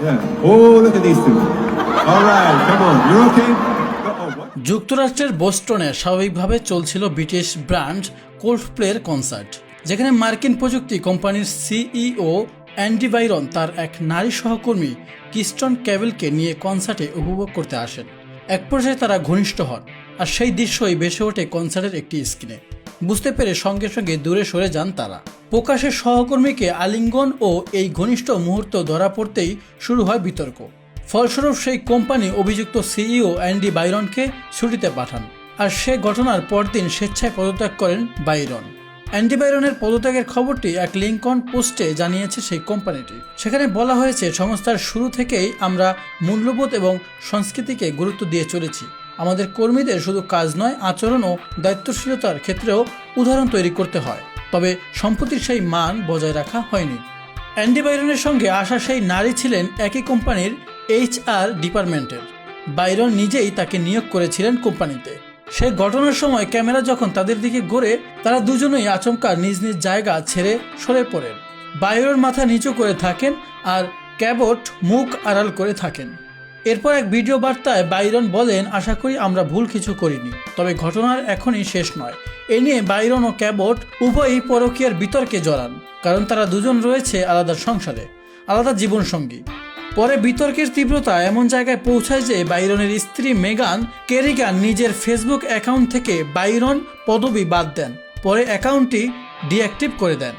Oh, যুক্তরাষ্ট্রের বোস্টনে স্বাভাবিকভাবে চলছিল ব্রিটিশ ব্র্যান্ড কোল্ডপ্লের কনসার্ট যেখানে মার্কিন প্রযুক্তি কোম্পানির সিইও অ্যান্ডি বাইরন তার এক নারী সহকর্মী কিস্টন ক্যাবেলকে নিয়ে কনসার্টে উপভোগ করতে আসেন। এক পর্যায়ে তারা ঘনিষ্ঠ হন আর সেই দৃশ্যই ভেসে ওঠে কনসার্টের একটি স্ক্রিনে। বুঝতে পেরে সঙ্গে সঙ্গে দূরে সরে যান তারা। প্রকাশের সহকর্মীকে আলিঙ্গন ও এই ঘনিষ্ঠ মুহূর্ত ধরা পড়তেই শুরু হয় বিতর্ক। ফলস্বরূপ সেই কোম্পানি অভিযুক্ত সিইও অ্যান্ডি বাইরনকে ছুটিতে পাঠান আর সে ঘটনার পরদিন স্বেচ্ছায় পদত্যাগ করেন বাইরন। অ্যান্ডি বাইরনের পদত্যাগের খবরটি এক লিঙ্কন পোস্টে জানিয়েছে সেই কোম্পানিটি। সেখানে বলা হয়েছে, সংস্থার শুরু থেকেই আমরা মূল্যবোধ এবং সংস্কৃতিকে গুরুত্ব দিয়ে চলেছি। আমাদের কর্মীদের শুধু কাজ নয়, আচরণ ও দায়িত্বশীলতার ক্ষেত্রেও উদাহরণ তৈরি করতে হয়। তবে সম্প্রতির সেই মান বজায় রাখা হয়নি। অ্যান্ডি বাইরনের সঙ্গে আসা সেই নারী ছিলেন একই কোম্পানির এইচআর ডিপার্টমেন্টের। বাইরন নিজেই তাকে নিয়োগ করেছিলেন কোম্পানিতে। সে ঘটনার সময় ক্যামেরা যখন তাদের দিকে ঘোরে তারা দুজনেই আচমকা নিজ নিজ জায়গা ছেড়ে সরে পড়েন। বাইরন মাথা নিচু করে থাকেন আর ক্যাবট মুখ আড়াল করে থাকেন। এরপর এক ভিডিও বার্তায় বাইরন বলেন, আশা করি আমরা ভুল কিছু করিনি, তবে ঘটনার এখনই শেষ নয়। এ নিয়ে বাইরন ও ক্যাবট উভয়ই পরকীয়ার বিতর্কে জড়ান, কারণ তারা দুজন রয়েছে আলাদা সংসারে, আলাদা জীবনসঙ্গী। পরে বিতর্কের তীব্রতা এমন জায়গায় পৌঁছায় যে বাইরনের স্ত্রী মেগান কেরিগান নিজের ফেসবুক অ্যাকাউন্ট থেকে বাইরন পদবি বাদ দেন, পরে অ্যাকাউন্টটি ডিঅ্যাক্টিভ করে দেন।